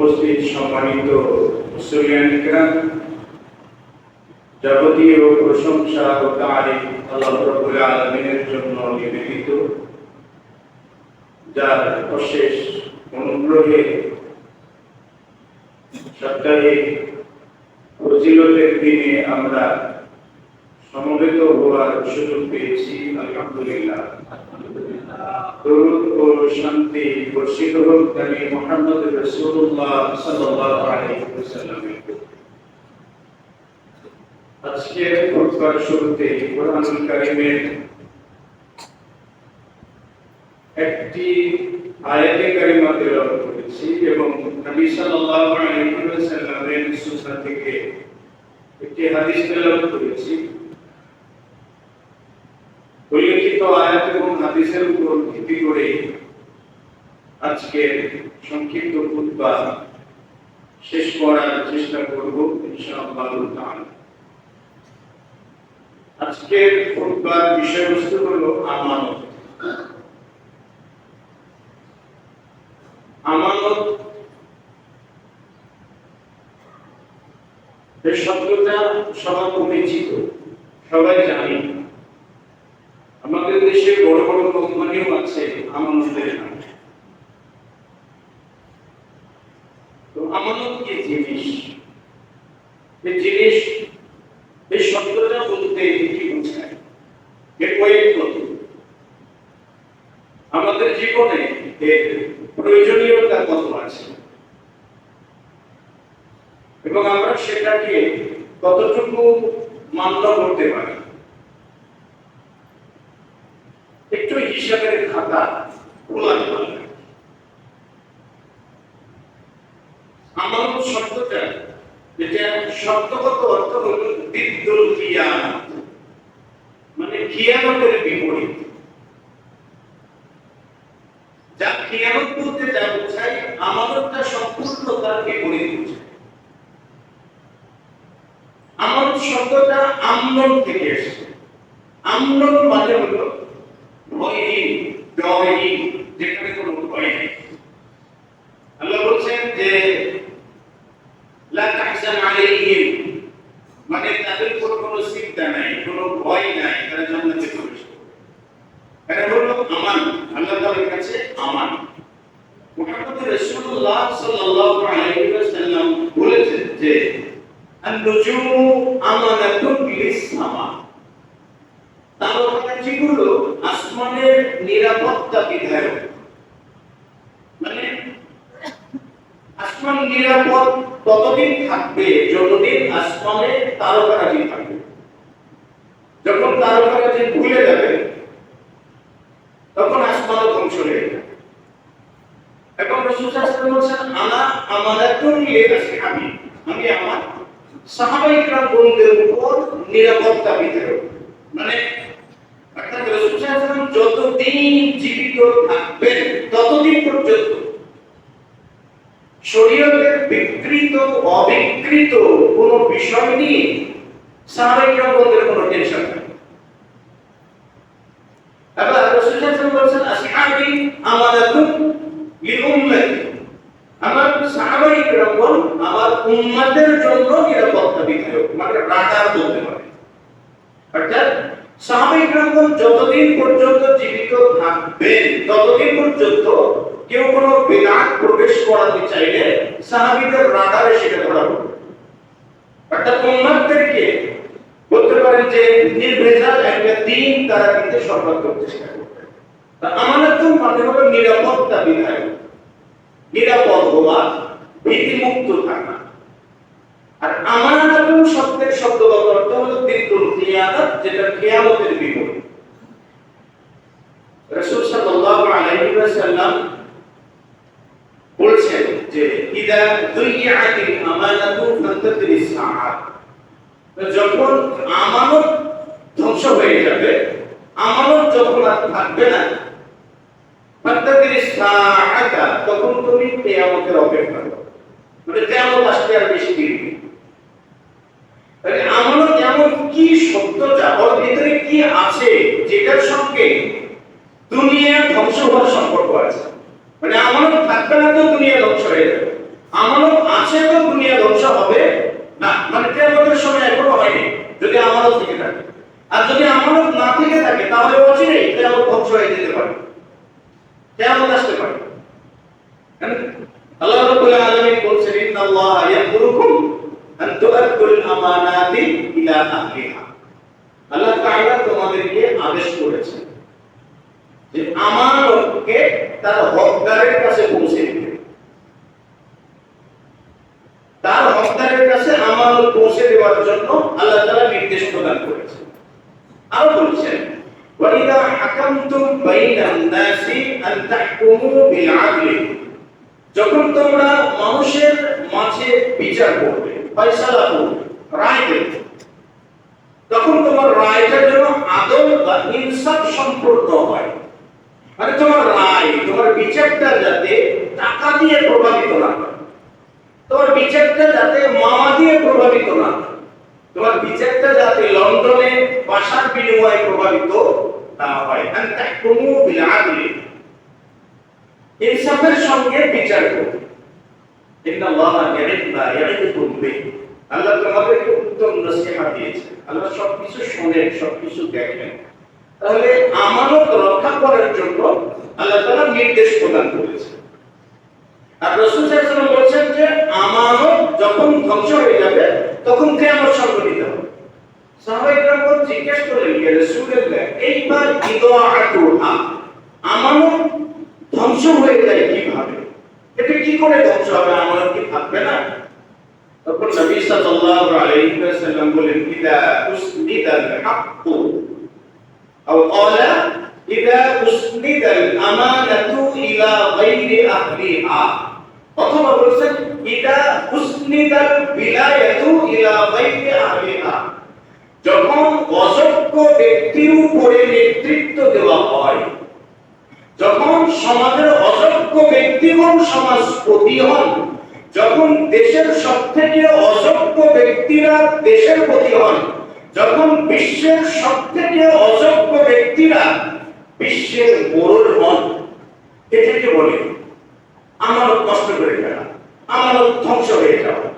উপস্থিত সম্মানিত মুসলিয়ানিকরা যাবতীয় প্রশংসা ও তারিফ আল্লাহ আলামিনের জন্য নিবেদিত, যার অশেষ অনুগ্রহে সপ্তাহে ফজিলতের দিনে আমরা সমবেত হওয়ার সুযোগ পেয়েছি, আলহামদুলিল্লাহ। দরুদ ও শান্তি বর্ষিত হোক নবী মুহাম্মদ রাসূলুল্লাহ সাল্লাল্লাহু আলাইহি ওয়াসাল্লামের। খুতবার শুরুতে কোরআনুল কারীমের একটি আয়াতে কারিমা তেলাওয়াত করেছি এবং নবী সাল্লাল্লাহু আলাইহি ওয়াসাল্লামের থেকে একটি হাদিস তেলাওয়াত করেছি। আয়াত এবং হাদিসের উপর ভিত্তি করে আজকের সংক্ষিপ্ত শেষ করার চেষ্টা করব আজকের বিষয়বস্তু আমানত। আমানত শব্দটা সবার পরিচিত, সবাই জানি। দেশে বড় বড় কোম্পানিও আছে আমানতের নামে। তো আমানত কি জিনিস? এই জিনিস এই শব্দটা বলতে কি বোঝায়? এর কয়েক আমাদের জীবনে এর প্রয়োজনীয়তা কত আছে? এবং আমরা সেটাকে কতটুকু মান্য করতে পারি একটু হিসাবের খাতা খোলা খোলা আমার শব্দটা যেটা শব্দগত অর্থ হল বিদ্যুৎ কিয়ামত মানে কিয়ামতের বিপরীত যা কিয়ামত বলতে যা বোঝায় আমানতটা সম্পূর্ণ তার বিপরীত বোঝায় আমানত শব্দটা আমরণ থেকে এসেছে আমরণ মানে হলো ভয়হীন ডরহীন যেখানে কোনো ভয় নেই আল্লাহ বলছেন যে লা তাহজান আলাইহিম মানে তাদের উপর কোনো চিন্তা নাই কোনো ভয় নাই, তারা জান্নাতে প্রবেশ করবে। আমান আল্লাহ তাআলার কাছে আমান মুহাম্মদ রাসূলুল্লাহ সাল্লাল্লাহু আলাইহি ওয়াসাল্লাম বলেছেন যে, আন-নুজুমু আমানাতুন লিস-সামা আসমানের নিরাপত্তা বিধায়ক। মানে আসমান নিরাপদ ততদিন থাকবে যতদিন আসমানে তারকারাজি থাকবে। যখন তারকারাজি ভুলে যাবে, তখন আসমান ধ্বংস হয়ে যাবে। আলাইহি ওয়াসাল্লাম আনা লিআসহাবি আমি আমার বন্ধুদের উপর নিরাপত্তা মানে অর্থাৎ যতদিন জীবিত থাকবেন, ততদিন পর্যন্ত শরীয়তের বিকৃত, অবিকৃত কোনো বিষয় নিয়ে সাহাবায়ে কিরাম বন্ধুদের কোনো আমার উম্মতের জন্য নিরাপত্তা বিধায়ক মানে রাডার বলতে পারে। অর্থাৎ সাহাবায়ে কিরাম যতদিন পর্যন্ত জীবিত থাকবেন ততদিন পর্যন্ত কেউ কোনো বিদআত প্রবেশ করাতে চাইলে সাহাবীদের রাডারে সেটা ধরা পড়বে। অর্থাৎ উম্মতদেরকে বলতে পারেন যে নির্ভেজাল একটা দিন তারা কিন্তু সর্বাত করতে চেষ্টা করবে। মানে হলো নিরাপত্তা বিধায়ক। নিরাপদ হওয়া, ভীতিমুক্ত থাকা। আর আমানাতুন শব্দের শব্দগত অর্থ হলো দিদ্দুল কিয়ামত যেটা কিয়ামতের বিপরীত। রাসূল সাল্লাল্লাহু আলাইহি ওয়াসাল্লাম বলছেন যে, ইদা দুইয়াতিল আমানাতু ফান্তাতিরিস সাআত। যখন আমানত ধ্বংস হয়ে যাবে, আমানত যখন আর থাকবে না তখন তুমি কিয়ামতের অপেক্ষা করো। মানে কিয়ামত আসতে আর বেশি দেরি তাহলে আমানত এমন কি শব্দটা ওর ভিতরে কি আছে যেটার সঙ্গে দুনিয়া ধ্বংস হওয়ার সম্পর্ক আছে? মানে আমানত থাকবে না তো দুনিয়া ধ্বংস হয়ে যাবে। আমানত আছে তো দুনিয়া ধ্বংস হবে না মানে কেয়ামতের সময় এখনও হয়নি। যদি আমানত থেকে থাকে। আর যদি আমানত না থেকে থাকে, তাহলে অচিরেই কেয়ামত ধ্বংস হয়ে যেতে পারে। কেয়ামত আসতে পারে? আল্লাহ রাব্বুল আলামিন বলছেন, ইন্নাল্লাহ ইয়ামুরুকুম আন তুআদ্দুল আমানাতি ইলা আহলিহা। আল্লাহ তাআলা তোমাদেরকে আদেশ করেছেন যে আমানতকে তার হকদারের কাছে পৌঁছে দিতে। তার হকদারের কাছে আমানত পৌঁছে দেওয়ার জন্য আল্লাহ তাআলা নির্দেশ প্রদান করেছেন। আরও বলছেন হাকামতুম বাইনান নাসি আন তাহকুমু বিল আদলি যখন তোমরা মানুষের মাঝে বিচার করবে, ফয়সালা করবে, রায় দেবে, তখন তোমার রায়টা যেন আদল বা ইনসাফ সম্পূর্ণ হয়। মানে তোমার রায়, তোমার বিচারটা যাতে টাকা দিয়ে প্রভাবিত না হয়। তোমার বিচারটা যাতে মামা দিয়ে প্রভাবিত না তোমার বিচারটা যাতে লন্ডনে ভাষার বিনিময়ে প্রভাবিত না হয়। ইনসাফের সঙ্গে বিচার আল্লাহ তোমাদেরকে উত্তম নসিহত দিয়েছেন আল্লাহ সবকিছু শোনেন, সবকিছু দেখেন। তাহলে আমানত রক্ষা করার জন্য আল্লাহ নির্দেশ প্রদান করেছেন। আর রাসূল ওয়াসাল্লাম বলেছেন যে আমানত যখন ধ্বংস হয়ে যাবে, তখন কিয়ামত সংঘটিত হবে। সাহাবায়ে কেরাম জিজ্ঞেস করলেন, ইয়া রাসূলুল্লাহ, এইবার ইদাআতুহা আমানত ধ্বংস হয়ে যায় কীভাবে? এটা কি করে ধ্বংস হবে? আমানত কি থাকবে না? তখন নবী সাল্লাল্লাহু আলাইহি ওয়াসাল্লাম বলেন ইদা উসনিদাল হাক্কু আও ক্বালা, ইদা উসনিদাল আমানাতু ইলা গায়রি আহলিহা। অথবা বলেছেন, ইদা উসনিদাল বিলায়াতু ইলা গায়রি আহলিহা। যখন অযোগ্য ব্যক্তির উপরে নেতৃত্ব দেওয়া হয়, যখন সমাজের অযোগ্য ব্যক্তিগণ সমাজপতি হন, যখন দেশের সব থেকে অযোগ্য ব্যক্তিরা দেশের প্রতি হন, যখন বিশ্বের সব থেকে অযোগ্য ব্যক্তিরা বিশ্বের মোড়ল হন এটাকে বলে? আমানত নষ্ট করে ফেলা, আমানত ধ্বংস হয়ে যাওয়া।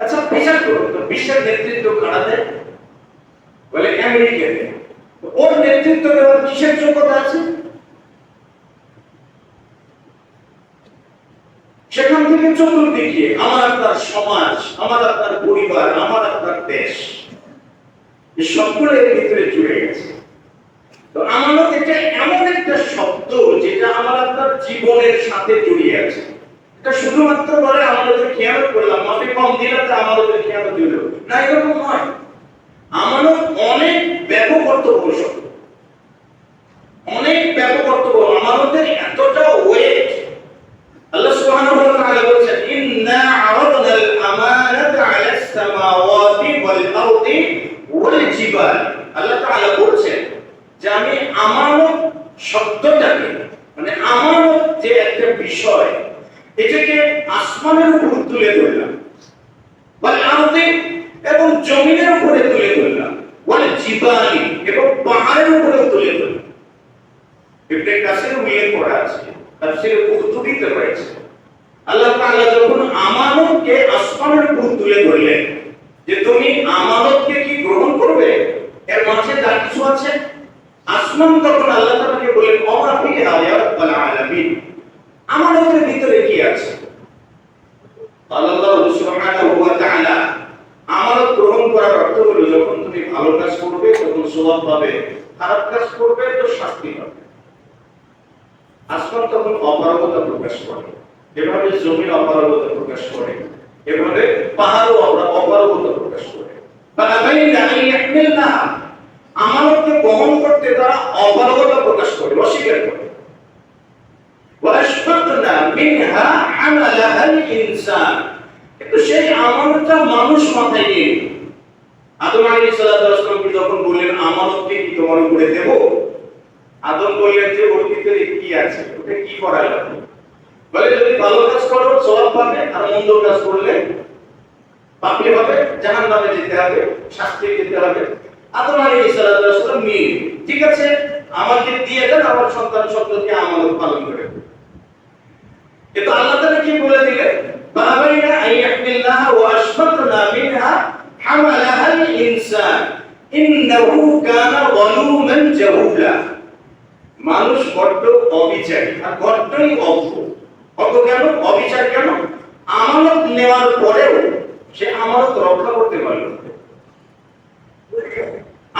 আচ্ছা বিচার করুন, তো বিশ্বের নেতৃত্ব কারা দেয়? বলে আমেরিকা দেয়। ওর নেতৃত্ব দেওয়ার কিসের যোগ্যতা আছে? সেখান থেকে চতুর্দিকে আমার আপনার সমাজ, আমার আপনার পরিবার, আমার আপনার দেশ এর ভিতরে জুড়ে গেছে তো আমানত এটা এমন একটা শব্দ যেটা আমার আপনার জীবনের সাথে জড়িয়ে আছে। এটা শুধুমাত্র বলে আমাদের খেয়াল করলাম। মাফি কম দিলে তো আমাদের খেয়াল দিল। না, এরকম নয়। আমানত অনেক ব্যাপক অর্থবহ শব্দ অনেক ব্যাপক অর্থবহ আমাদের এতটা ওয়েট আল্লাহ সুবহানাহু ওয়া তাআলা বলেছেন, ইন্না আরাদনা আল আমানাতা আলা সামাওয়াতি ওয়াল আরদি ওয়াল জিবাল আল্লাহ তাআলা বলছেন যে, আমি আমানত শব্দটাকে মানে আমানত যে একটা বিষয়, এটাকে আসমানের উপর তুলে ধরলাম ওয়াল আরদি এবং জমিনের উপরে তুলে ধরলাম ওয়াল জিবালি এবং পাহাড়ের উপরে তুলে ধরলাম। ইবনে কাসির উল্লেখ করা আছে, তাফসীরে কুরতুবিতে রয়েছে। আল্লাহ তাআলা যখন আমানতকে আসমানের উপর তুলে ধরলেন, যে তুমি আমানতকে কি গ্রহণ করবে? এর মাঝে যা কিছু আছে? আসমান তখন আল্লাহ রাব্বাল আলামিন আমানতের ভিতরে কি আছে? আল্লাহ সুবহানাহু ওয়া তাআলা আমানত গ্রহণ করার অর্থ হলো যখন তুমি ভালো কাজ করবে, তখন সওয়াব পাবে, খারাপ কাজ করবে, তো শাস্তি পাবে। আসমান তখন অপারগতা প্রকাশ করে, এভাবে জমির অপারগতা প্রকাশ করে, এভাবে পাহাড়ও অপরা- অপারগতা প্রকাশ করে। ফালাবাইনা আন ইয়াহমিলনাহা আমানতকে বহন করতে তারা অপারগতা প্রকাশ করে, অস্বীকার করে। কিন্তু সেই আমানতটা মানুষ মাথায় নিয়ে আদম ওয়াস যখন বললেন, আমানতকে কি তোমার উপরে দেব? আদম বললেন যে, ওর ভিতরে কি আছে? ওটা কি করা লাগবে বলে, যদি ভালো কাজ করো, সওয়াব পাবে, আর মন্দ কাজ করলে পাপি হবে, জাহান্নামে যেতে হবে শাস্তি যেতে হবে। মেয়ে ঠিক আছে? দিয়ে দেন, আমার সন্তান পালন করে। আল্লাহ কি বলে বাবাইনা মিনহা ইনসান। ইন্নাহু কানা জাহুলা মানুষ বড্ড অবিচারী, আর বড্ডই অজ্ঞ অজ্ঞ কেন? অবিচার কেন? আমানত নেওয়ার পরেও সে আমানত রক্ষা করতে পারল না।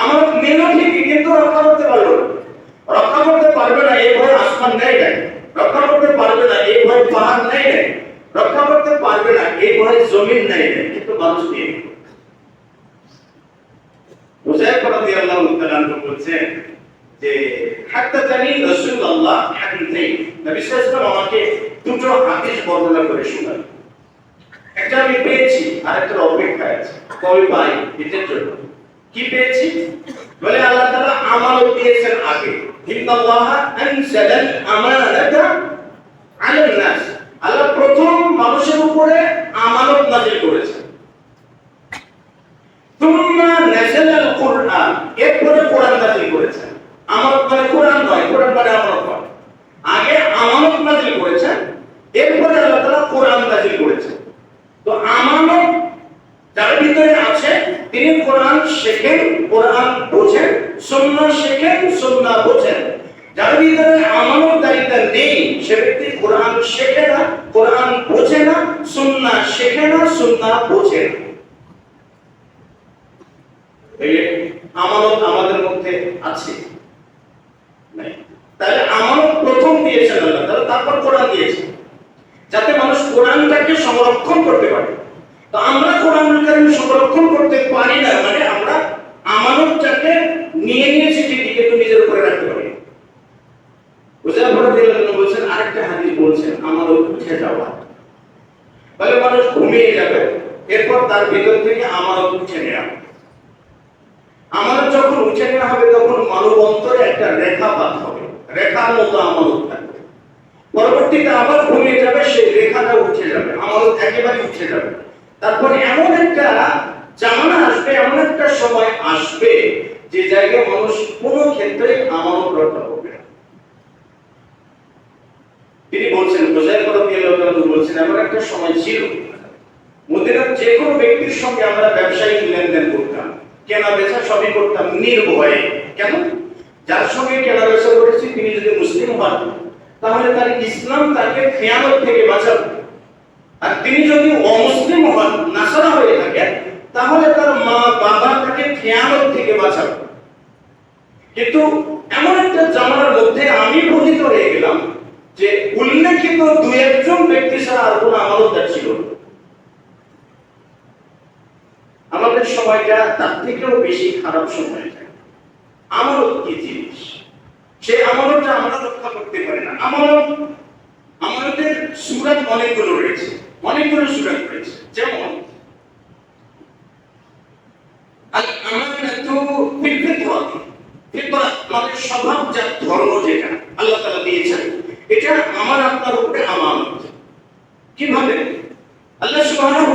আমানত নিল ঠিকই কিন্তু রক্ষা করতে পারল? রক্ষা করতে পারবে না, এই ভয় আসমান নেই নাই। রক্ষা করতে পারবে না, এই ভয় পাহাড় নেই নাই। রক্ষা করতে পারবে না, এই ভয় জমিন নেই নাই, কিন্তু মানুষ নিয়ে বলছেন যে ওয়াসাল্লাম আমাকে দুটো বর্ণনা করে শোনালেন একটা আমি পেয়েছি আর একটা অপেক্ষায় আছে। কবে পাই, এটার জন্য। কি পেয়েছি? বলে আল্লাহ তাআলা আমানত দিয়েছেন আগে। ইন্নাল্লাহ আনসালাল আমানাতা আলান নাস। আল্লাহ প্রথম মানুষের উপরে আমানত নাযিল করেছেন। তুম্মা নাযালাল কুরআন। এরপরে কোরআন নাযিল করেছেন। আমানত মানে কোরআন নয়, কোরআন মানে আমানত আগে আমানত নাযিল করেছেন, এরপরে আল্লাহ তাআলা কোরআন নাযিল করেছেন। তো আমানত যার ভিতরে আছে তিনি কোরআন শেখেন, কোরআন বোঝেন, সুন্নাহ শেখেন, সুন্নাহ বোঝেন। যার ভিতরে আমানতদারিতা নেই, সে ব্যক্তি কোরআন শেখে না, কোরআন বোঝে না, সুন্নাহ শেখে না, সুন্নাহ বোঝে না। আমানত আমাদের মধ্যে আছে। তাহলে আমানত প্রথম দিয়েছেন আল্লাহ তাআলা তারপর কোরআন দিয়েছেন। যাতে মানুষ কোরআনটাকে সংরক্ষণ করতে পারে। তো আমরা কোরআনুল কারীম সংরক্ষণ করতে পারি না মানে আমরা আমানতটাকে নিয়ে নিয়েছি ঠিকই কিন্তু নিজের উপরে রাখতে পারি। হুসাইন রাদিয়াল্লাহু বলছেন, আরেকটা হাদিস বলছেন আমানত উঠে যাওয়া। তাহলে মানুষ ঘুমিয়ে যাবে, এরপর তার ভিতর থেকে আমানত উঠে নেওয়া। আমানত যখন উঠে নেওয়া হবে, তখন মানব অন্তরে একটা রেখাপাত হবে। রেখার মতো আমানত থাকবে। পরবর্তীতে আবার ঘুমিয়ে যাবে, সেই রেখাটা উঠে যাবে, আমানত একেবারে উঠে যাবে। তারপরে এমন একটা জামানা আসবে, এমন একটা সময় আসবে যে জায়গায় মানুষ কোনো ক্ষেত্রে আমানত রক্ষা করবে না। তিনি বলছেন বোঝাই করা বলছেন, এমন একটা সময় ছিল। মদিনার যে কোনো ব্যক্তির সঙ্গে আমরা ব্যবসায়িক লেনদেন করতাম, কেনা বেচা সবই করতাম নির্ভয়ে। কেন? যার সঙ্গে কেনা বেচা করেছি, তিনি যদি মুসলিম হন, তাহলে তার ইসলাম তাকে খেয়ানত থেকে বাঁচাবে। আর তিনি যদি অমুসলিম হন, নাসারা হয়ে থাকেন, তাহলে তার মা, বাবা তাকে খেয়ানত থেকে বাঁচাবে। কিন্তু এমন একটা জামানার মধ্যে আমি ভোজিত হয়ে গেলাম যে উল্লেখিত দু একজন ব্যক্তি ছাড়া আর কোনো আমানতদার ছিল আমাদের সময়টা তার থেকেও বেশি খারাপ সময় যায় আমানত কি জিনিস? সে আমানতটা আমরা রক্ষা করতে পারি না। আমানত, আমানতের সুরাত অনেকগুলো রয়েছে। অনেকগুলো সুরাত রয়েছে। যেমন মানে আমার কীভাবে? আল্লাহ সুবহানাহু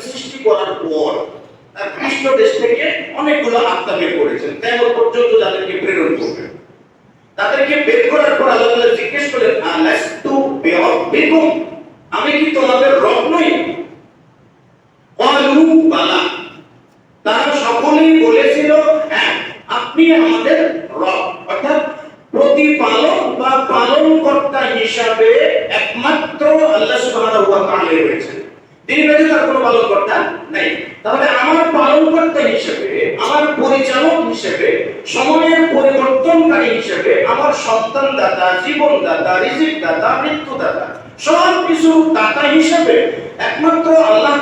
সৃষ্টি করার পর তার পৃষ্ঠ দেশ থেকে অনেকগুলো আত্মা বের করেছেন। তেমন পর্যন্ত যাদেরকে প্রেরণ করবেন তাদেরকে বের করার পর আল্লাহ জিজ্ঞেস করলেন, আলাস্তু বিরাব্বিকুম? আমি কি তোমাদের রব নই? বালা। তারা সকলেই বলেছিল হ্যাঁ আপনি আমাদের রব। অর্থাৎ প্রতিপালক বা পালনকর্তা হিসাবে একমাত্র আল্লাহ সুবহানাহু ওয়া রয়েছেন। তিনি কোনো পালনকর্তা নাই। তাহলে আমার পালনকর্তা হিসেবে, আমার পরিচালক হিসেবে, সময়ের আমার সন্তান দাতা জীবন দাতা রিজিক দাতা মৃত্যু দাতা সব কিছু দাতা হিসেবে একমাত্র আল্লাহ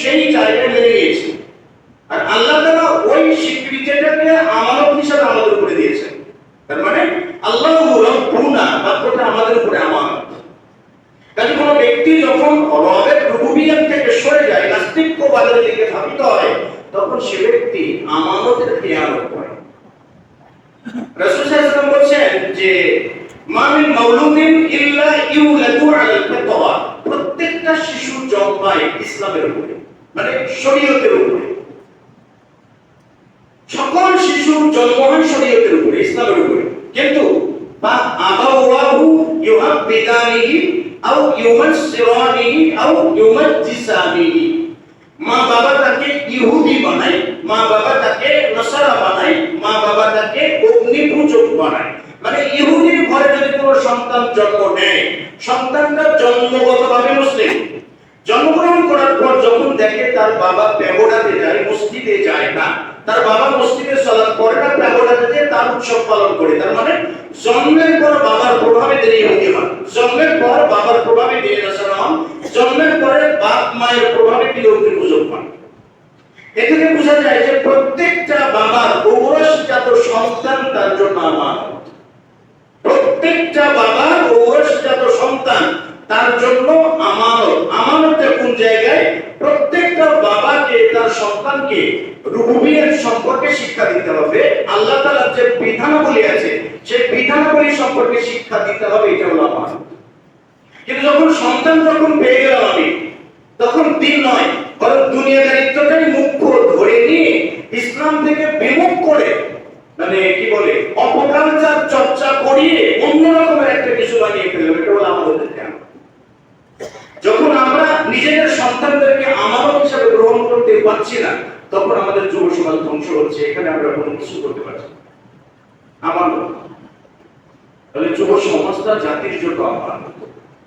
সেই জায়গায় আর আল্লাহ ওই স্বীকৃতিটাকে আমানত আমাদের উপরে তার মানে আল্লাহ রব্বুনা আমাদের উপরে আমানত। কাজে কোনো ব্যক্তি যখন রবের রুবুবিয়ত থেকে সরে যায় নাস্তিক্যবাদের দিকে ধাবিত হয়, তখন সে ব্যক্তি আমানতের খেয়ানত করে। রাসূল সাল্লাল্লাহু বলছেন যে মামিন মাউলুদিন ইল্লা ইউলাদু আলাল ফিতরা প্রত্যেকটা শিশু জন্মায় ইসলামের উপরে মানে শরীয়তের উপরে। সকল শিশুর জন্ম হয় শরীয়তের উপরে, ইসলামের উপরে। কিন্তু বা আবাওয়াহু ইউহাব্বিদানিহি আও ইউমাসসিরানিহি আও ইউমাজ্জিসানিহি। মা বাবা তাকে ইহুদি বানায়, মা বাবা তাকে নসারা বানায়, মা বাবা তাকে অগ্নি পূজক বানায়। মানে ইহুদির ঘরে যদি কোনো সন্তান জন্ম নেয়, সন্তানটা জন্মগতভাবে মুসলিম। জন্মগ্রহণ করার পর যখন দেখে তার বাবা ব্যবহারে যায়, মসজিদে যায় না তার বাবা মসজিদে সালাত করে না প্যাগোডাতে যেয়ে তার উৎসব পালন করে। তার মানে জন্মের পর বাবার প্রভাবে তিনি ইহুদি হন। জন্মের পর বাবার প্রভাবে তিনি নাসারা হন। জন্মের পরে বাপ মায়ের প্রভাবে তিনি অগ্নি পূজক হন। এখানে বোঝা যায় যে প্রত্যেকটা বাবার ঔরসজাত সন্তান তার জন্য আমার। প্রত্যেকটা বাবার ঔরসজাত সন্তান তার জন্য আমানত আমানতের কোন জায়গায়? প্রত্যেকটা বাবাকে তার সন্তানকে রুবুবিয়ত সম্পর্কে শিক্ষা দিতে হবে, আল্লাহ তাআলার যে বিধানাবলী আছে, সেই বিধানাবলী সম্পর্কে শিক্ষা দিতে হবে, এটা হলো আমানত কিন্তু যখন সন্তান যখন পেয়ে গেলাম আমি, তখন দিন নয়, বরং দুনিয়াদারিত্বটাই মুখ্য ধরে নিয়ে ইসলাম থেকে বিমুখ করে মানে কি বলে অপকালচার চর্চা করিয়ে অন্য রকমের একটা কিছু বানিয়ে ফেললাম, এটা হলো আমাদের ধ্যান। যখন আমরা নিজেদের সন্তানদেরকে আমানত হিসাবে গ্রহণ করতে পারছি না, তখন আমাদের যুব সমাজ ধ্বংস হচ্ছে, এখানে আমরা কোনো কিছু করতে পারছি আমানত তাহলে যুব সমাজটা জাতির জন্য আমানত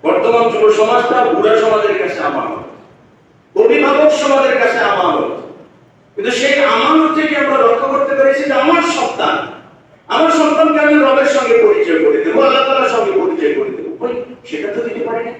বর্তমান যুব সমাজটা বুড়া সমাজের কাছে আমানত অভিভাবক সমাজের কাছে আমার কিন্তু সেই আমানত থেকে আমরা রক্ষা করতে পেরেছি যে আমার সন্তান, আমার সন্তানকে আমি রবের সঙ্গে পরিচয় করে দেবো, আল্লাহ তাআলার সঙ্গে পরিচয় করে দেবো। সেটা তো দিতে পারি না